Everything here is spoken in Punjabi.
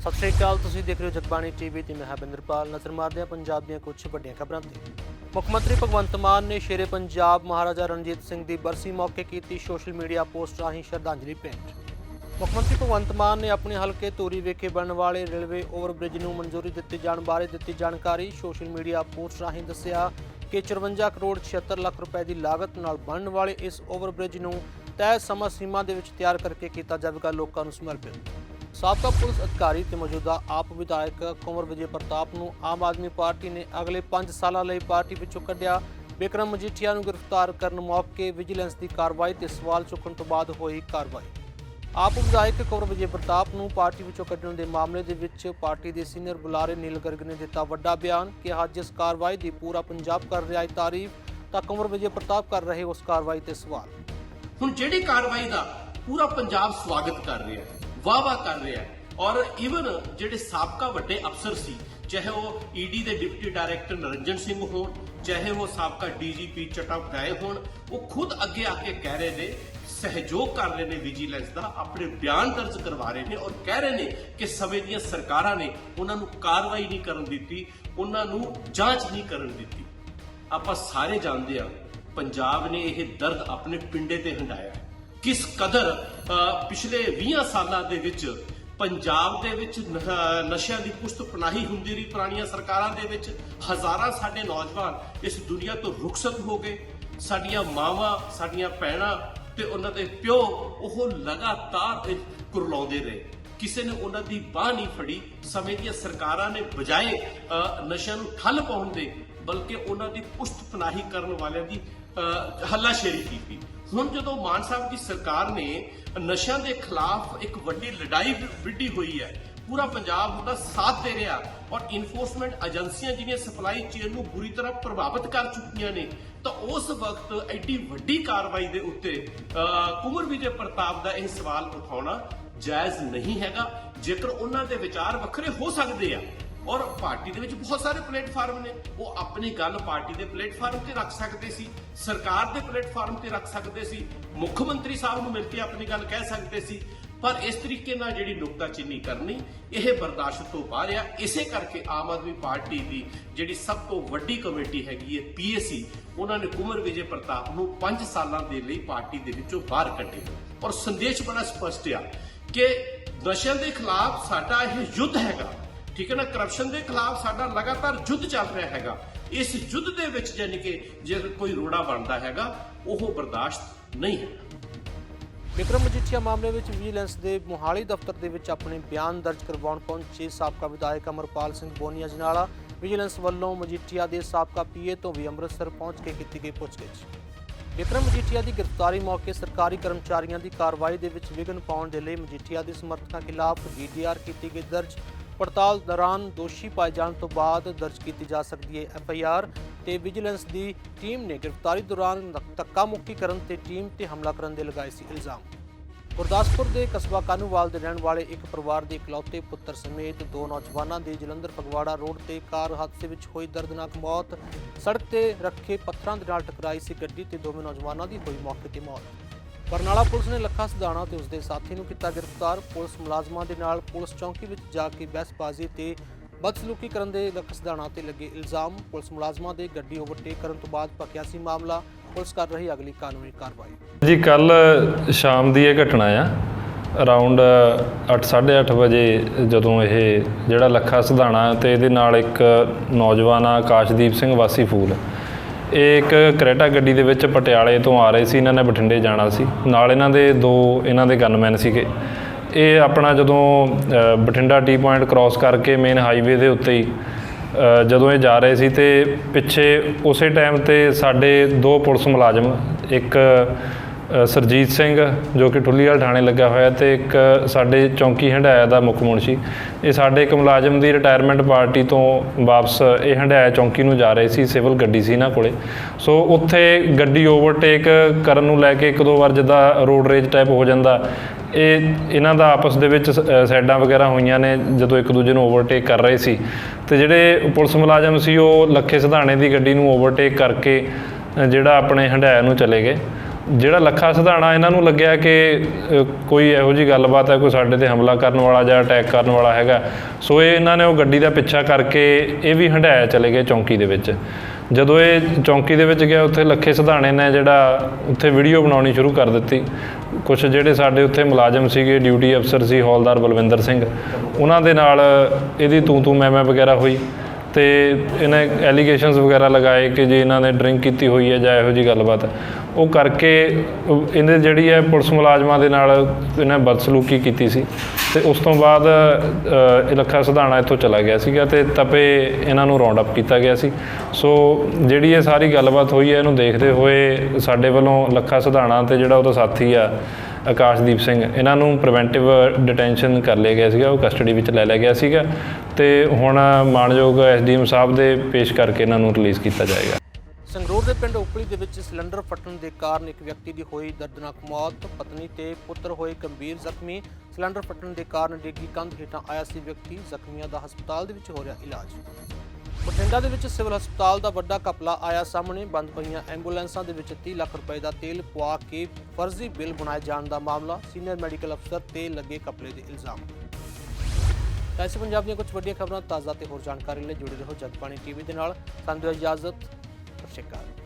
ਸਤਿ ਸ਼੍ਰੀ ਅਕਾਲ, ਤੁਸੀਂ ਦੇਖ ਰਹੇ ਹੋ ਜਗਬਾਣੀ ਟੀਵੀ ਤੇ ਮੈਂ ਹਾਂ ਬਿੰਦਰਪਾਲ ਨਜ਼ਰ ਮਾਰਦੇ ਹਾਂ ਪੰਜਾਬ ਦੀਆਂ ਕੁਝ ਵੱਡੀਆਂ ਖਬਰਾਂ ਤੇ। ਮੁੱਖ ਮੰਤਰੀ ਭਗਵੰਤ ਮਾਨ ਨੇ ਸ਼ੇਰੇ ਪੰਜਾਬ ਮਹਾਰਾਜਾ ਰਣਜੀਤ ਸਿੰਘ ਦੀ ਬਰਸੀ ਮੌਕੇ ਕੀਤੀ ਸੋਸ਼ਲ ਮੀਡੀਆ ਪੋਸਟ ਰਾਹੀਂ ਸ਼ਰਧਾਂਜਲੀ ਭੇਂਟ। ਮੁੱਖ ਮੰਤਰੀ ਭਗਵੰਤ ਮਾਨ ਨੇ ਆਪਣੇ ਹਲਕੇ ਧੂਰੀ ਵਿਖੇ ਬਣਨ ਵਾਲੇ ਰੇਲਵੇ ਓਵਰਬ੍ਰਿਜ ਨੂੰ ਮਨਜ਼ੂਰੀ ਦਿੱਤੇ ਜਾਣ ਬਾਰੇ ਦਿੱਤੀ ਜਾਣਕਾਰੀ। ਸੋਸ਼ਲ ਮੀਡੀਆ ਪੋਸਟ ਰਾਹੀਂ ਦੱਸਿਆ ਕਿ 54 ਕਰੋੜ 76 ਲੱਖ ਰੁਪਏ ਦੀ ਲਾਗਤ ਨਾਲ ਬਣਨ ਵਾਲੇ ਇਸ ਓਵਰਬ੍ਰਿਜ ਨੂੰ ਤੈਅ ਸਮਾਂ ਸੀਮਾ ਦੇ ਵਿੱਚ ਤਿਆਰ ਕਰਕੇ ਕੀਤਾ ਜਾਵੇਗਾ, ਲੋਕਾਂ ਨੂੰ ਸਮਰਪਿਤ। ਸਾਬਕਾ ਪੁਲਿਸ ਅਧਿਕਾਰੀ ਤੇ ਮੌਜੂਦਾ ਆਪ ਵਿਧਾਇਕ ਕੁੰਵਰ ਵਿਜੇ ਪ੍ਰਤਾਪ ਨੂੰ ਆਮ ਆਦਮੀ ਪਾਰਟੀ ਨੇ ਅਗਲੇ 5 ਸਾਲਾਂ ਲਈ ਪਾਰਟੀ ਵਿੱਚੋਂ ਕੱਢਿਆ। ਬਿਕਰਮ ਮਜੀਠੀਆ ਨੂੰ ਗ੍ਰਿਫਤਾਰ ਕਰਨ ਮੌਕੇ ਵਿਜੀਲੈਂਸ ਦੀ ਕਾਰਵਾਈ ਤੇ ਸਵਾਲ ਚੁੱਕਣ ਤੋਂ ਬਾਅਦ ਹੋਈ ਕਾਰਵਾਈ। ਆਪ ਵਿਧਾਇਕ ਕੁੰਵਰ ਵਿਜੇ ਪ੍ਰਤਾਪ ਨੂੰ ਪਾਰਟੀ ਵਿੱਚੋਂ ਕੱਢਣ ਦੇ ਮਾਮਲੇ ਦੇ ਵਿੱਚ ਪਾਰਟੀ ਦੇ ਸੀਨੀਅਰ ਬੁਲਾਰੇ ਨੀਲ ਗਰਗ ਨੇ ਦਿੱਤਾ ਵੱਡਾ ਬਿਆਨ ਕਿ ਅੱਜ ਇਸ ਕਾਰਵਾਈ ਦੀ ਪੂਰਾ ਪੰਜਾਬ ਕਰ ਰਿਹਾ ਹੈ ਤਾਰੀਫ, ਤਾਂ ਕੁੰਵਰ ਵਿਜੇ ਪ੍ਰਤਾਪ ਕਰ ਰਹੇ ਉਸ ਕਾਰਵਾਈ ਤੇ ਸਵਾਲ। ਹੁਣ ਜਿਹੜੀ ਕਾਰਵਾਈ ਦਾ ਪੂਰਾ ਪੰਜਾਬ ਸਵਾਗਤ ਕਰ ਰਿਹਾ ਹੈ ਵਾਹ ਵਾਹ ਕਰ ਰਿਹਾ ਔਰ ਇਵਨ ਜਿਹੜੇ ਸਾਬਕਾ ਵੱਡੇ ਅਫਸਰ ਸੀ, ਚਾਹੇ ਉਹ ਈਡੀ ਦੇ ਡਿਪਟੀ ਡਾਇਰੈਕਟਰ ਨਰਿੰਜਨ ਸਿੰਘ ਹੋਣ, ਚਾਹੇ ਉਹ ਸਾਬਕਾ ਡੀਜੀਪੀ ਚਟਕ ਗਏ ਹੋਣ, ਉਹ ਖੁਦ ਅੱਗੇ ਆ ਕੇ ਕਹਿ ਰਹੇ ਨੇ, ਸਹਿਯੋਗ ਕਰ ਰਹੇ ਨੇ ਵਿਜੀਲੈਂਸ ਦਾ, ਆਪਣੇ ਬਿਆਨ ਦਰਜ ਕਰਵਾ ਰਹੇ ਨੇ ਔਰ ਕਹਿ ਰਹੇ ਨੇ ਕਿ ਸਮੇਂ ਦੀਆਂ ਸਰਕਾਰਾਂ ਨੇ ਉਹਨਾਂ ਨੂੰ ਕਾਰਵਾਈ ਨਹੀਂ ਕਰਨ ਦਿੱਤੀ, ਉਹਨਾਂ ਨੂੰ ਜਾਂਚ ਨਹੀਂ ਕਰਨ ਦਿੱਤੀ। ਆਪਾਂ ਸਾਰੇ ਜਾਣਦੇ ਆ ਪੰਜਾਬ ਨੇ ਇਹ ਦਰਦ ਆਪਣੇ ਪਿੰਡੇ ਤੇ ਹੰਡਾਇਆ ਕਿਸ ਕਦਰ ਪਿਛਲੇ 20 ਸਾਲਾਂ ਦੇ ਵਿੱਚ ਪੰਜਾਬ ਦੇ ਵਿੱਚ ਨਸ਼ਿਆਂ ਦੀ ਪੁਸ਼ਤ ਪਨਾਹੀ ਹੁੰਦੀ ਰਹੀ, ਪੁਰਾਣੀਆਂ ਸਰਕਾਰਾਂ ਦੇ ਵਿੱਚ ਹਜ਼ਾਰਾਂ ਸਾਡੇ ਨੌਜਵਾਨ ਇਸ ਦੁਨੀਆ ਤੋਂ ਰੁਖਸਤ ਹੋ ਗਏ। ਸਾਡੀਆਂ ਮਾਵਾਂ, ਸਾਡੀਆਂ ਭੈਣਾਂ ਤੇ ਉਹਨਾਂ ਦੇ ਪਿਓ ਉਹ ਲਗਾਤਾਰ ਕੁਰਲਾਉਂਦੇ ਰਹੇ। ਕਿਸੇ ਨੇ ਉਹਨਾਂ ਦੀ ਬਾਹ ਨਹੀਂ ਫੜੀ। ਸਮੇਂ ਦੀਆਂ ਸਰਕਾਰਾਂ ਨੇ ਬਜਾਏ ਨਸ਼ਿਆਂ ਨੂੰ ਠੱਲ ਪਾਉਣ ਦੇ ਬਲਕਿ ਉਹਨਾਂ ਦੀ ਪੁਸ਼ਤ ਪਨਾਹੀ ਕਰਨ ਵਾਲਿਆਂ ਦੀ ਹੱਲਾਸ਼ੇਰੀ ਕੀਤੀ। ਹੁਣ ਜਦੋਂ ਮਾਨ ਸਾਹਿਬ ਦੀ ਸਰਕਾਰ ਨੇ ਨਸ਼ਿਆਂ ਦੇ ਖਿਲਾਫ ਇੱਕ ਵੱਡੀ ਲੜਾਈ ਵਿੱਢੀ ਹੋਈ ਹੈ ਪੂਰਾ ਪੰਜਾਬ ਉਹਦਾ ਸਾਥ ਦੇ ਰਿਹਾ ਔਰ ਇਨਫੋਰਸਮੈਂਟ ਏਜੰਸੀਆਂ ਜਿਹੜੀਆਂ ਸਪਲਾਈ ਚੇਨ ਨੂੰ ਬੁਰੀ ਤਰ੍ਹਾਂ ਪ੍ਰਭਾਵਿਤ ਕਰ ਚੁੱਕੀਆਂ ਨੇ ਤਾਂ ਉਸ ਵਕਤ ਐਡੀ ਵੱਡੀ ਕਾਰਵਾਈ ਦੇ ਉੱਤੇ ਅ, ਕੁੰਵਰ ਵਿਜੇ ਪ੍ਰਤਾਪ ਦਾ ਇਹ ਸਵਾਲ ਉਠਾਉਣਾ ਜਾਇਜ਼ ਨਹੀਂ ਹੈਗਾ। ਜੇਕਰ ਉਹਨਾਂ ਦੇ ਵਿਚਾਰ ਵੱਖਰੇ ਹੋ ਸਕਦੇ ਆ ਔਰ ਪਾਰਟੀ ਦੇ ਵਿੱਚ ਬਹੁਤ ਸਾਰੇ ਪਲੇਟਫਾਰਮ ਨੇ। ਉਹ ਆਪਣੀ ਗੱਲ ਪਾਰਟੀ ਦੇ ਪਲੇਟਫਾਰਮ ਤੇ ਰੱਖ ਸਕਦੇ ਸੀ, ਸਰਕਾਰ ਦੇ ਪਲੇਟਫਾਰਮ ਤੇ ਰੱਖ ਸਕਦੇ ਸੀ, ਮੁੱਖ ਮੰਤਰੀ ਸਾਹਿਬ ਨੂੰ ਮਿਲ ਕੇ ਆਪਣੀ ਗੱਲ ਕਹਿ ਸਕਦੇ ਸੀ। ਪਰ ਇਸ ਤਰੀਕੇ ਨਾਲ ਜਿਹੜੀ ਨੁਕਤਾਚੀਨੀ ਕਰਨੀ, ਇਹ ਬਰਦਾਸ਼ਤ ਤੋਂ ਬਾਹਰ ਆ। ਇਸੇ ਕਰਕੇ ਆਮ ਆਦਮੀ ਪਾਰਟੀ ਦੀ ਜਿਹੜੀ ਸਭ ਤੋਂ ਵੱਡੀ ਕਮੇਟੀ ਹੈਗੀ ਹੈ, ਪੀਏਸੀ, ਉਹਨਾਂ ਨੇ ਕੁਮਰ ਵਿਜੇ ਪ੍ਰਤਾਪ ਨੂੰ 5 ਸਾਲਾਂ ਦੇ ਲਈ ਪਾਰਟੀ ਦੇ ਵਿੱਚੋਂ ਬਾਹਰ ਕੱਢਿਆ ਔਰ ਸੰਦੇਸ਼ ਬੜਾ ਸਪਸ਼ਟ ਆ ਕਿ ਨਸ਼ਿਆਂ ਦੇ ਖਿਲਾਫ ਸਾਡਾ ਇਹ ਯੁੱਧ ਹੈਗਾ। ਠੀਕ ਹੈ ਨਾ? ਕਰਪਸ਼ਨ ਦੇ ਖਿਲਾਫ ਸਾਡਾ ਲਗਾਤਾਰ ਯੁੱਧ ਚੱਲ ਰਿਹਾ ਹੈਗਾ। ਇਸ ਯੁੱਧ ਦੇ ਵਿੱਚ ਯਾਨੀ ਕਿ ਜੇ ਕੋਈ ਰੋੜਾ ਬਣਦਾ ਹੈਗਾ, ਉਹ ਬਰਦਾਸ਼ਤ ਨਹੀਂ ਹੈ। ਵਿਕਰਮ ਮਜੀਠੀਆ ਮਾਮਲੇ ਵਿੱਚ ਵਿਜੀਲੈਂਸ ਦੇ ਮੋਹਾਲੀ ਦਫ਼ਤਰ ਦੇ ਵਿੱਚ ਆਪਣੇ ਬਿਆਨ ਦਰਜ ਕਰਵਾਉਣ ਪਹੁੰਚੇ ਸਾਬਕਾ ਵਿਧਾਇਕ ਅਮਰਪਾਲ ਸਿੰਘ ਬੋਨੀਆ ਜਨਾਲਾ ਵਿਜੀਲੈਂਸ ਵੱਲੋਂ ਮਜੀਠੀਆ ਦੇ ਸਾਬਕਾ ਪੀਏ ਤੋਂ ਵੀ ਅੰਮ੍ਰਿਤਸਰ ਪਹੁੰਚ ਕੇ ਕੀਤੀ ਗਈ ਪੁੱਛਗਿੱਛ। ਵਿਕਰਮ ਮਜੀਠੀਆ ਦੀ ਗ੍ਰਿਫਤਾਰੀ ਮੌਕੇ ਸਰਕਾਰੀ ਕਰਮਚਾਰੀਆਂ ਦੀ ਕਾਰਵਾਈ ਦੇ ਵਿੱਚ ਵਿਘਨ ਪਾਉਣ ਦੇ ਲਈ ਮਜੀਠੀਆ ਦੇ ਸਮਰਥਕਾਂ ਖਿਲਾਫ ਡੀਡੀਆਰ ਕੀਤੀ ਗਈ ਦਰਜ। ਪੜਤਾਲ ਦੌਰਾਨ ਦੋਸ਼ੀ ਪਾਏ ਜਾਣ ਤੋਂ ਬਾਅਦ ਦਰਜ ਕੀਤੀ ਜਾ ਸਕਦੀ ਹੈ ਐੱਫ ਆਈ ਆਰ ਤੇ ਵਿਜੀਲੈਂਸ ਦੀ ਟੀਮ ਨੇ ਗ੍ਰਿਫਤਾਰੀ ਦੌਰਾਨ ਧੱਕਾ ਮੁੱਕੀ ਕਰਨ ਤੇ ਟੀਮ ਤੇ ਹਮਲਾ ਕਰਨ ਦੇ ਲਗਾਏ ਸੀ ਇਲਜ਼ਾਮ। ਗੁਰਦਾਸਪੁਰ ਦੇ ਕਸਬਾ ਕਾਨੂੰਵਾਲ ਦੇ ਰਹਿਣ ਵਾਲੇ ਇੱਕ ਪਰਿਵਾਰ ਦੇ ਇਕਲੌਤੇ ਪੁੱਤਰ ਸਮੇਤ ਦੋ ਨੌਜਵਾਨਾਂ ਦੀ ਜਲੰਧਰ ਫਗਵਾੜਾ ਰੋਡ ਤੇ ਕਾਰ ਹਾਦਸੇ ਵਿੱਚ ਹੋਈ ਦਰਦਨਾਕ ਮੌਤ। ਸੜਕ ਤੇ ਰੱਖੇ ਪੱਥਰਾਂ ਦੇ ਨਾਲ ਟਕਰਾਈ ਸੀ ਗੱਡੀ ਤੇ ਦੋਵੇਂ ਨੌਜਵਾਨਾਂ ਦੀ ਹੋਈ ਮੌਕੇ ਤੇ ਮੌਤ। ਬਰਨਾਲਾ ਪੁਲਿਸ ਨੇ ਲੱਖਾ ਸਦਾਣਾ ਤੇ ਉਸਦੇ ਸਾਥੀ ਨੂੰ ਕੀਤਾ ਗ੍ਰਿਫਤਾਰ। ਪੁਲਿਸ ਮੁਲਾਜ਼ਮਾਂ ਦੇ ਨਾਲ ਪੁਲਿਸ ਚੌਂਕੀ ਵਿੱਚ ਜਾ ਕੇ ਬਹਿਸਬਾਜ਼ੀ ਤੇ ਬਦਸਲੂਕੀ ਕਰਨ ਦੇ ਲੱਖਾ ਸਦਾਣਾ ਤੇ ਲੱਗੇ ਇਲਜ਼ਾਮ। ਪੁਲਿਸ ਮੁਲਾਜ਼ਮਾਂ ਦੇ ਗੱਡੀ ਓਵਰਟੇਕ ਕਰਨ ਤੋਂ ਬਾਅਦ ਭਖਿਆ ਸੀ ਮਾਮਲਾ। ਪੁਲਿਸ ਕਰ ਰਹੀ ਅਗਲੀ ਕਾਨੂੰਨੀ ਕਾਰਵਾਈ। ਜੀ ਕੱਲ ਸ਼ਾਮ ਦੀ ਇਹ ਘਟਨਾ ਆ। ਅਰਾਊਂਡ 8:30 ਵਜੇ ਜਦੋਂ ਇਹ ਜਿਹੜਾ ਲੱਖਾ ਸਿਧਾਣਾ ਤੇ ਇਹਦੇ ਨਾਲ ਇੱਕ ਨੌਜਵਾਨ ਆਕਾਸ਼ਦੀਪ ਸਿੰਘ ਵਾਸੀ ਫੂਲ। ਇਹ ਇੱਕ ਕਰੇਟਾ ਗੱਡੀ ਦੇ ਵਿੱਚ ਪਟਿਆਲੇ ਤੋਂ ਆ ਰਹੇ ਸੀ, ਇਹਨਾਂ ਨੇ ਬਠਿੰਡੇ ਜਾਣਾ ਸੀ। ਨਾਲ ਇਹਨਾਂ ਦੇ ਦੋ ਇਹਨਾਂ ਦੇ ਗਨਮੈਨ ਸੀਗੇ। ਇਹ ਆਪਣਾ ਜਦੋਂ ਬਠਿੰਡਾ ਟੀ ਪੁਆਇੰਟ ਕ੍ਰਾਸ ਕਰਕੇ ਮੇਨ ਹਾਈਵੇ ਦੇ ਉੱਤੇ ਹੀ ਜਦੋਂ ਇਹ ਜਾ ਰਹੇ ਸੀ ਤੇ ਪਿੱਛੇ ਉਸੇ ਟਾਈਮ ਤੇ ਸਾਡੇ ਦੋ ਪੁਲਿਸ ਮੁਲਾਜ਼ਮ, ਇੱਕ ਸਰਜੀਤ ਸਿੰਘ, ਜੋ ਕਿ ਠੁੱਲੀਵਾਲ ਥਾਣੇ ਲੱਗਾ ਹੋਇਆ ਤੇ ਇੱਕ ਸਾਡੇ ਚੌਂਕੀ ਹੰਡਾਇਆ ਦਾ ਮੁੱਖ ਮੁਨਸ਼ੀ। ਇਹ ਸਾਡੇ ਇੱਕ ਮੁਲਾਜ਼ਮ ਦੀ ਰਿਟਾਇਰਮੈਂਟ ਪਾਰਟੀ ਤੋਂ ਵਾਪਸ ਇਹ ਹੰਡਾਇਆ ਚੌਂਕੀ ਨੂੰ ਜਾ ਰਹੇ ਸੀ, ਸਿਵਲ ਗੱਡੀ ਸੀ ਇਹਨਾਂ ਕੋਲੇ। ਸੋ ਉੱਥੇ ਗੱਡੀ ਓਵਰਟੇਕ ਕਰਨ ਨੂੰ ਲੈ ਕੇ ਇੱਕ ਦੋ ਵਾਰ ਜਿੱਦਾਂ ਰੋਡ ਰੇਜ ਟਾਈਪ ਹੋ ਜਾਂਦਾ, ਇਹ ਇਹਨਾਂ ਦਾ ਆਪਸ ਦੇ ਵਿੱਚ ਸ- ਸਾਈਡਾਂ ਵਗੈਰਾ ਹੋਈਆਂ ਨੇ, ਜਦੋਂ ਇੱਕ ਦੂਜੇ ਨੂੰ ਓਵਰਟੇਕ ਕਰ ਰਹੇ ਸੀ। ਤੇ ਜਿਹੜੇ ਪੁਲਿਸ ਮੁਲਾਜ਼ਮ ਸੀ, ਉਹ ਲੱਖੇ ਸਿਧਾਣੇ ਦੀ ਗੱਡੀ ਨੂੰ ਓਵਰਟੇਕ ਕਰਕੇ ਜਿਹੜਾ ਆਪਣੇ ਹੰਡਾਇਆ ਨੂੰ ਚਲੇ ਗਏ। ਜਿਹੜਾ ਲੱਖਾ ਸਿਧਾਣਾ ਇਹਨਾਂ ਨੂੰ ਲੱਗਿਆ ਕਿ ਕੋਈ ਇਹੋ ਜੀ ਗੱਲਬਾਤ ਹੈ, ਕੋਈ ਸਾਡੇ ਤੇ ਹਮਲਾ ਕਰਨ ਵਾਲਾ ਜਾਂ ਅਟੈਕ ਕਰਨ ਵਾਲਾ ਹੈਗਾ, ਸੋ ਇਹ ਇਹਨਾਂ ਨੇ ਉਹ ਗੱਡੀ ਦਾ ਪਿੱਛਾ ਕਰਕੇ ਇਹ ਵੀ ਹੰਡਾਇਆ ਚਲੇ ਗਏ ਚੌਂਕੀ ਦੇ ਵਿੱਚ। ਜਦੋਂ ਇਹ ਚੌਂਕੀ ਦੇ ਵਿੱਚ ਗਿਆ, ਉੱਥੇ ਲੱਖੇ ਸਿਧਾਣੇ ਨੇ ਜਿਹੜਾ ਉੱਥੇ ਵੀਡੀਓ ਬਣਾਉਣੀ ਸ਼ੁਰੂ ਕਰ ਦਿੱਤੀ। ਕੁਝ ਜਿਹੜੇ ਸਾਡੇ ਉੱਥੇ ਮੁਲਾਜ਼ਮ ਸੀਗੇ, ਡਿਊਟੀ ਅਫਸਰ ਸੀ, ਹੌਲਦਾਰ ਬਲਵਿੰਦਰ ਸਿੰਘ, ਉਹਨਾਂ ਦੇ ਨਾਲ ਇਹਦੀ ਤੂੰ ਤੂੰ ਮੈਂ ਮੈਂ ਵਗੈਰਾ ਹੋਈ। ਤੇ ਇਹਨੇ ਐਲੀਗੇਸ਼ਨਸ ਵਗੈਰਾ ਲਗਾਏ ਕਿ ਜੇ ਇਹਨਾਂ ਨੇ ਡਰਿੰਕ ਕੀਤੀ ਹੋਈ ਹੈ ਜਾਂ ਇਹੋ ਜੀ ਗੱਲਬਾਤ। ਉਹ ਕਰਕੇ ਉਹ ਇਹਦੇ ਜਿਹੜੀ ਹੈ ਪੁਲਿਸ ਮੁਲਾਜ਼ਮਾਂ ਦੇ ਨਾਲ ਇਹਨਾਂ ਬਦਸਲੂਕੀ ਕੀਤੀ ਸੀ ਤੇ ਉਸ ਤੋਂ ਬਾਅਦ ਅ, ਲੱਖਾ ਸਿਧਾਣਾ ਇੱਥੋਂ ਚਲਾ ਗਿਆ ਸੀਗਾ ਤੇ ਤਪੇ ਇਹਨਾਂ ਨੂੰ ਰਾਉਂਡ ਅਪ ਕੀਤਾ ਗਿਆ ਸੀ। ਸੋ ਜਿਹੜੀ ਇਹ ਸਾਰੀ ਗੱਲਬਾਤ ਹੋਈ ਹੈ ਇਹਨੂੰ ਦੇਖਦੇ ਹੋਏ ਸਾਡੇ ਵੱਲੋਂ ਲੱਖਾ ਸਿਧਾਣਾ ਤੇ ਜਿਹੜਾ ਉਹਦਾ ਸਾਥੀ ਆ ਆਕਾਸ਼ਦੀਪ ਸਿੰਘ ਇਹਨਾਂ ਨੂੰ ਪ੍ਰੀਵੈਂਟਿਵ ਡਿਟੈਂਸ਼ਨ ਕਰ ਲਿਆ ਗਿਆ ਸੀਗਾ ਉਹ ਕਸਟਡੀ ਵਿੱਚ ਲੈ ਲਿਆ ਗਿਆ ਸੀਗਾ। ਤੇ ਹੁਣ ਮਾਨਯੋਗ ਐਸਡੀਐਮ ਸਾਹਿਬ ਦੇ ਪੇਸ਼ ਕਰਕੇ ਇਹਨਾਂ ਨੂੰ ਰਿਲੀਜ਼ ਕੀਤਾ ਜਾਏਗਾ। ਸੰਗਰੂਰ ਦੇ ਪਿੰਡ ਉਪਲੀ ਦੇ ਵਿੱਚ ਸਿਲੰਡਰ ਫਟਣ ਦੇ ਕਾਰਨ ਇੱਕ ਵਿਅਕਤੀ ਦੀ ਹੋਈ ਦਰਦਨਾਕ ਮੌਤ, ਪਤਨੀ ਤੇ ਪੁੱਤਰ ਹੋਏ ਗੰਭੀਰ ਜ਼ਖਮੀ। ਸਿਲੰਡਰ ਫਟਣ ਦੇ ਕਾਰਨ ਡਿੱਗੀ ਕੰਧ ਹੇਠਾਂ ਆਇਆ ਸੀ ਵਿਅਕਤੀ। ਜ਼ਖਮੀਆਂ ਦਾ ਹਸਪਤਾਲ ਦੇ ਵਿੱਚ ਹੋ ਰਿਹਾ ਇਲਾਜ। ਬਠਿੰਡਾ ਦੇ ਵਿੱਚ ਸਿਵਲ ਹਸਪਤਾਲ ਦਾ ਵੱਡਾ ਘਪਲਾ ਆਇਆ ਸਾਹਮਣੇ। ਬੰਦ ਪਈਆਂ ਐਂਬੂਲੈਂਸਾਂ ਦੇ ਵਿੱਚ 30 ਲੱਖ ਰੁਪਏ ਦਾ ਤੇਲ ਪਵਾ ਕੇ ਫਰਜ਼ੀ ਬਿੱਲ ਬਣਾਏ ਜਾਣ ਦਾ ਮਾਮਲਾ। ਸੀਨੀਅਰ ਮੈਡੀਕਲ ਅਫਸਰ ਤੇ ਲੱਗੇ ਘਪਲੇ ਦੇ ਇਲਜ਼ਾਮ। ਐਸੇ ਪੰਜਾਬ ਦੀਆਂ ਕੁਝ ਵੱਡੀਆਂ ਖਬਰਾਂ ਤਾਜ਼ਾ ਤੇ ਹੋਰ ਜਾਣਕਾਰੀ ਲਈ ਜੁੜੇ ਰਹੋ ਜਗਬਾਣੀ ਟੀਵੀ ਦੇ ਨਾਲ। ਸਾਨੂੰ ਦਿਓ ਇਜਾਜ਼ਤ। ਸਤਿ ਸ਼੍ਰੀ ਅਕਾਲ।